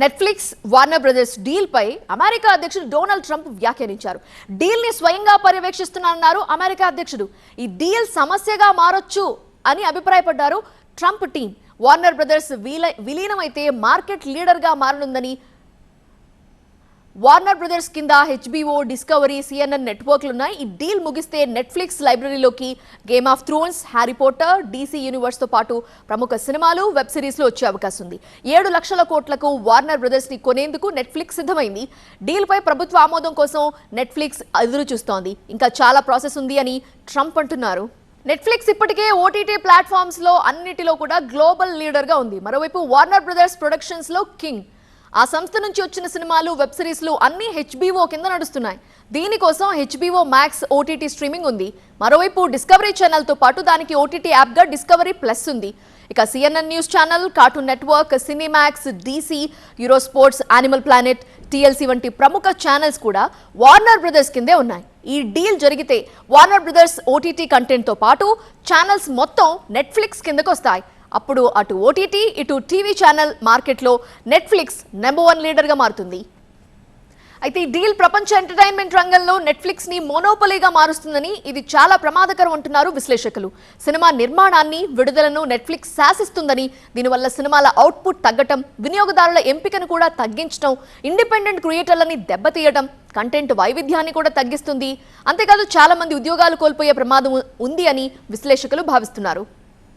Netflix Warner Brothers deal పై America అధ్యక్షుడు Donald Trump వ్యాఖ్యానించారు. డీల్ని స్వయంగా పర్యవేక్షిస్తున్నారన్నారు అమెరికా అధ్యక్షుడు. ఈ డీల్ సమస్యగా మారొచ్చు అని అభిప్రాయపడ్డారు ట్రంప్ టీం వార్నర్ బ్రదర్స్ విలీనమైతే మార్కెట్ లీడర్గా మారనుందని వార్నర్ బ్రదర్స్ కింద హెచ్బిఓ డిస్కవరీ సిఎన్ఎన్ నెట్వర్క్లు ఉన్నాయి ఈ డీల్ ముగిస్తే Netflix లైబ్రరీలోకి Game of Thrones Harry Potter DC యూనివర్స్తో పాటు ప్రముఖ సినిమాలు వెబ్ సిరీస్లు వచ్చే అవకాశం ఉంది. ఏడు లక్షల కోట్లకు వార్నర్ బ్రదర్స్ని కొనేందుకు నెట్ఫ్లిక్స్ సిద్ధమైంది. డీల్పై ప్రభుత్వ ఆమోదం కోసం నెట్ఫ్లిక్స్ ఎదురు చూస్తోంది. ఇంకా చాలా ప్రాసెస్ ఉంది అని ట్రంప్ అంటున్నారు. నెట్ఫ్లిక్స్ ఇప్పటికే ఓటీటీ ప్లాట్ఫామ్స్లో అన్నిటిలో కూడా గ్లోబల్ లీడర్గా ఉంది. మరోవైపు వార్నర్ బ్రదర్స్ ప్రొడక్షన్స్లో కింగ్ ఆ సంస్థ నుంచి వచ్చిన సినిమాలు వెబ్ సిరీస్లు అన్ని హెచ్బీఓ కింద నడుస్తున్నాయి. దీనికోసం హెచ్బీఓ మ్యాక్స్ ఓటీటీ స్ట్రీమింగ్ ఉంది. మరోవైపు డిస్కవరీ ఛానల్తో పాటు దానికి ఓటీటీ యాప్గా డిస్కవరీ ప్లస్ ఉంది. ఇక CNN news channel Cartoon Network Cinemax DC Euro Sports Animal Planet TLC వంటి ప్రముఖ ఛానల్స్ కూడా వార్నర్ బ్రదర్స్ కిందే ఉన్నాయి. ఈ డీల్ జరిగితే వార్నర్ బ్రదర్స్ ఓటీటీ కంటెంట్తో పాటు ఛానల్స్ మొత్తం నెట్ఫ్లిక్స్ కిందకు వస్తాయి. అప్పుడు అటు ఓటీటీ ఇటు టీవీ ఛానల్ మార్కెట్లో నెట్ఫ్లిక్స్ నెంబర్ వన్ లీడర్గా మారుతుంది. అయితే ఈ డీల్ ప్రపంచ ఎంటర్టైన్మెంట్ రంగంలో నెట్ఫ్లిక్స్ని మోనోపలీగా మారుస్తుందని ఇది చాలా ప్రమాదకరం అంటున్నారు విశ్లేషకులు. సినిమా నిర్మాణాన్ని విడుదలను నెట్ఫ్లిక్స్ శాసిస్తుందని దీనివల్ల సినిమాల అవుట్పుట్ తగ్గటం వినియోగదారుల ఎంపికను కూడా తగ్గించడం ఇండిపెండెంట్ క్రియేటర్లని దెబ్బతీయడం కంటెంట్ వైవిధ్యాన్ని కూడా తగ్గిస్తుంది. అంతేకాదు చాలా మంది ఉద్యోగాలు కోల్పోయే ప్రమాదం ఉంది అని విశ్లేషకులు భావిస్తున్నారు.